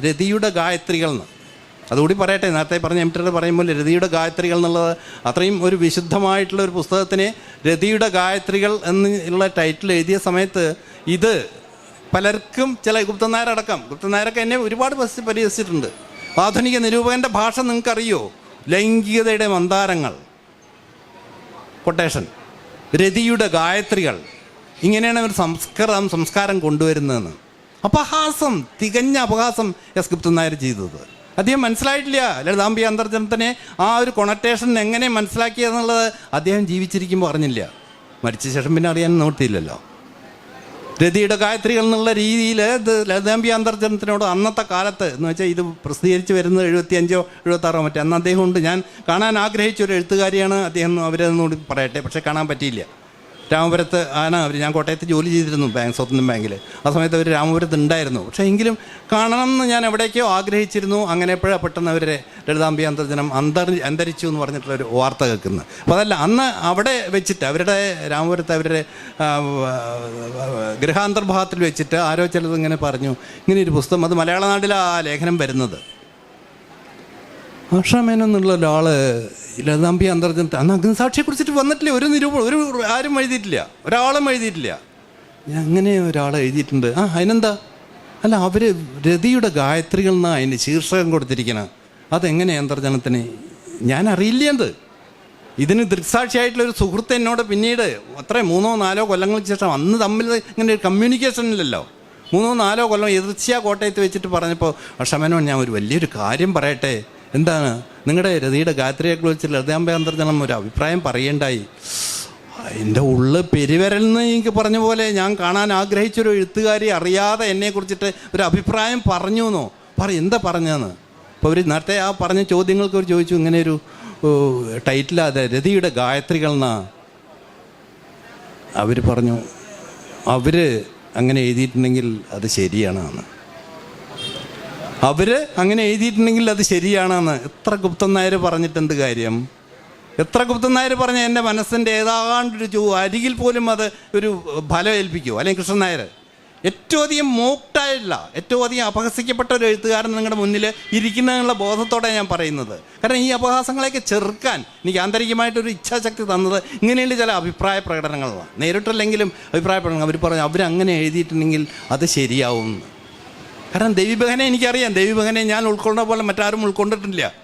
രതിയുടെ ഗായത്രികൾ എന്ന് അതുകൂടി പറയട്ടെ നേരത്തെ പറഞ്ഞ എം ടിയുടെ പറയുമ്പോൾ രതിയുടെ ഗായത്രികൾ എന്നുള്ളത് അത്രയും ഒരു വിശുദ്ധമായിട്ടുള്ള ഒരു പുസ്തകത്തിന് രതിയുടെ ഗായത്രികൾ എന്നുള്ള ടൈറ്റിൽ എഴുതിയ സമയത്ത് ഇത് പലർക്കും ചില ഗുപ്തനായരടക്കം ഗുപ്തനായരൊക്കെ എന്നെ ഒരുപാട് പരി- പരിഹസിച്ചിട്ടുണ്ട്. ആധുനിക നിരൂപകന്റെ ഭാഷ നിങ്ങൾക്കറിയോ? ലൈംഗികതയുടെ മന്ദാരങ്ങൾ. കൊട്ടേഷൻ രതിയുടെ ഗായത്രികൾ. ഇങ്ങനെയാണ് അവർ സംസ്കൃതം സംസ്കാരം കൊണ്ടുവരുന്നതെന്ന്. അപഹാസം തികഞ്ഞ അപഹാസം എസ് നായർ ചെയ്തത്. അദ്ദേഹം മനസ്സിലായിട്ടില്ല. ലളിതാംബി അന്തർജനത്തിനെ ആ ഒരു കൊണറ്റേഷൻ എങ്ങനെ മനസ്സിലാക്കിയെന്നുള്ളത് അദ്ദേഹം ജീവിച്ചിരിക്കുമ്പോൾ അറിഞ്ഞില്ല. മരിച്ച ശേഷം പിന്നെ അറിയാൻ നോട്ടിയില്ലല്ലോ രതിയുടെ ഗായത്രികൾ എന്നുള്ള രീതിയിൽ ഇത് ലളിതാംബി അന്തർജനത്തിനോട് അന്നത്തെ കാലത്ത് എന്ന് വെച്ചാൽ ഇത് പ്രസിദ്ധീകരിച്ച് വരുന്നത് എഴുപത്തിയഞ്ചോ എഴുപത്താറോ മറ്റേ അന്ന് അദ്ദേഹം ഉണ്ട്. ഞാൻ കാണാൻ ആഗ്രഹിച്ച ഒരു എഴുത്തുകാരിയാണ് അദ്ദേഹം. അവരെന്നോട് പറയട്ടെ. പക്ഷേ കാണാൻ പറ്റിയില്ല. രാമപുരത്ത് ആണ് അവർ ഞാൻ കോട്ടയത്ത് ജോലി ചെയ്തിരുന്നു ബാങ്ക് ഇന്ത്യൻ ബാങ്കിൽ ആ സമയത്ത് അവർ രാമപുരത്ത് ഉണ്ടായിരുന്നു. പക്ഷേ എങ്കിലും കാണണം എന്ന് ഞാൻ എവിടേക്കോ ആഗ്രഹിച്ചിരുന്നു. അങ്ങനെ എപ്പോഴാണ് പെട്ടെന്ന് അവരെ ലളിതാംബി അന്തർജനം അന്തർ അന്തരിച്ചു എന്ന് പറഞ്ഞിട്ടുള്ള ഒരു വാർത്ത കേൾക്കുന്നത് അപ്പോൾ അതല്ല അന്ന് അവിടെ വെച്ചിട്ട് അവരുടെ രാമപുരത്ത് അവരുടെ ഗൃഹാന്തർഭാഗത്തിൽ വെച്ചിട്ട് ആരോ ചിലത് ഇങ്ങനെ പറഞ്ഞു. ഇങ്ങനെ ഒരു പുസ്തകം അത് മലയാള നാട്ടിൽ ആ ലേഖനം വരുന്നത്. ആഷാമേനൻ എന്നുള്ള ഒരാൾ ലതാംബി അന്തർജനത്തെ അന്ന് അഗ്നിസാക്ഷിയെ കുറിച്ചിട്ട് വന്നിട്ടില്ല. ഒരു നിരൂപണം ഒരു ആരും എഴുതിയിട്ടില്ല. ഒരാളും എഴുതിയിട്ടില്ല. ഞാൻ അങ്ങനെ ഒരാൾ എഴുതിയിട്ടുണ്ട്. ആ അതിനെന്താ? അല്ല അവർ രതിയുടെ ഗായത്രികൾ എന്നാണ് അതിന് ശീർഷകം കൊടുത്തിരിക്കണം. അതെങ്ങനെ അന്തർജനത്തിന്? ഞാൻ അറിയില്ല എന്ത്? ഇതിന് ദൃക്സാക്ഷിയായിട്ടുള്ള ഒരു സുഹൃത്ത് എന്നോട് പിന്നീട് അത്ര മൂന്നോ നാലോ കൊല്ലങ്ങൾക്ക് ശേഷം അന്ന് തമ്മിൽ ഇങ്ങനെ ഒരു കമ്മ്യൂണിക്കേഷൻ ഇല്ലല്ലോ. മൂന്നോ നാലോ കൊല്ലം എതിർച്ചയാ കോട്ടയത്ത് വെച്ചിട്ട് പറഞ്ഞപ്പോൾ ഷമനോൻ ഞാൻ ഒരു വലിയൊരു കാര്യം പറയട്ടെ. എന്താണ്? നിങ്ങളുടെ രതിയുടെ ഗായത്രിയെ കുറിച്ച് ലളിതാംബ അന്തർജനം ഒരു അഭിപ്രായം പറയേണ്ടായി. എന്റെ ഉള്ള് പെരുവരൽ എന്ന് എനിക്ക് പറഞ്ഞ പോലെ ഞാൻ കാണാൻ ആഗ്രഹിച്ചൊരു എഴുത്തുകാരി അറിയാതെ എന്നെ കുറിച്ചിട്ട് ഒരു അഭിപ്രായം പറഞ്ഞു എന്നോ പറ എന്താ പറഞ്ഞതെന്ന്? അപ്പോൾ അവർ നേരത്തെ ആ പറഞ്ഞ ചോദ്യങ്ങൾക്ക് അവർ ചോദിച്ചു ഇങ്ങനെ ഒരു ടൈറ്റിലാതെ രതിയുടെ ഗായത്രികൾ എന്നാ? അവർ പറഞ്ഞു അവർ അങ്ങനെ എഴുതിയിട്ടുണ്ടെങ്കിൽ അത് ശരിയാണെന്ന് അവർ അങ്ങനെ എഴുതിയിട്ടുണ്ടെങ്കിൽ അത് ശരിയാണെന്ന്. എത്ര ഗുപ്തൻ നായർ പറഞ്ഞിട്ടെന്ത് കാര്യം? എത്ര ഗുപ്തൻ നായർ പറഞ്ഞ എന്റെ മനസ്സിന്റെ ഏതാണ്ടൊരു ചൂ അരികിൽ പോലും അത് ഒരു ഫലം ഏൽപ്പിക്കുമോ അല്ലെങ്കിൽ കൃഷ്ണൻ നായർ ഏറ്റവും അധികം മോക്ടായില്ല ഏറ്റവും അധികം അപഹസിക്കപ്പെട്ട ഒരു എഴുത്തുകാരൻ നിങ്ങളുടെ മുന്നിൽ ഇരിക്കുന്നതിനുള്ള ബോധത്തോടെ ഞാൻ പറയുന്നത്. കാരണം ഈ അപഹാസങ്ങളെയൊക്കെ ചെറുക്കാൻ എനിക്ക് ആന്തരികമായിട്ടൊരു ഇച്ഛാശക്തി തന്നത് ഇങ്ങനെയുള്ള ചില അഭിപ്രായ പ്രകടനങ്ങളാണ്. നേരിട്ടല്ലെങ്കിലും അഭിപ്രായ പ്രകടനങ്ങൾ. അവർ പറഞ്ഞു അവരങ്ങനെ എഴുതിയിട്ടുണ്ടെങ്കിൽ അത് ശരിയാവും കാരണം ദൈവബഹനെ എനിക്കറിയാം. ദൈവബഹനെ ഞാൻ ഉൾക്കൊണ്ട പോലെ മറ്റാരും ഉൾക്കൊണ്ടിട്ടില്ല.